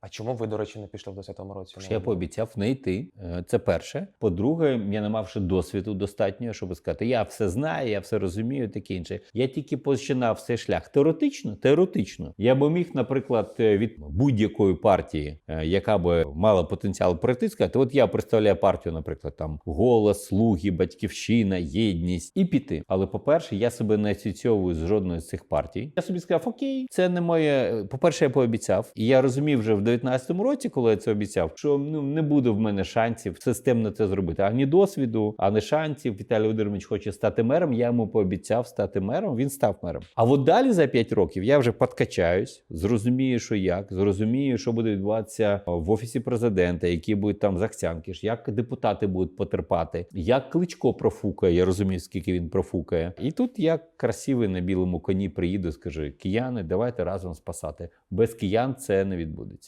А чому ви, до речі, не пішли в 10-му році? Що я пообіцяв не йти. Е, Це перше. По-друге, я не мавши досвіду достатньо, щоб сказати, я все знаю, я все розумію, таке інше. Я тільки починав цей шлях. Теоретично, теоретично. Я би міг, наприклад, е, від будь-якої партії, е, яка би мала потенціал пройти, сказати, от я представляю партію, наприклад, там голос, слуги, батьківщина, єдність і піти. Але по-перше, я себе не асоціовую з жодною з цих партій. Я собі сказав, окей, це не моє. По-перше, я пообіцяв, і я розумів вже в 19-му році, коли я це обіцяв, що ну не буде в мене шансів системно це зробити. Ані досвіду, ані шансів. Віталій Володимирович хоче стати мером. Я йому пообіцяв стати мером. Він став мером. А от далі за 5 років я вже подкачаюсь, зрозумію, що як, зрозумію, що буде відбуватися в офісі президента, які будуть там захцянки, як депутати будуть потерпати, як кличко профукає. Я розумію, скільки він профукає. І тут я красивий на білому коні приїду, скажу: кияни, давайте разом спасати. Без киян це не відбудеться.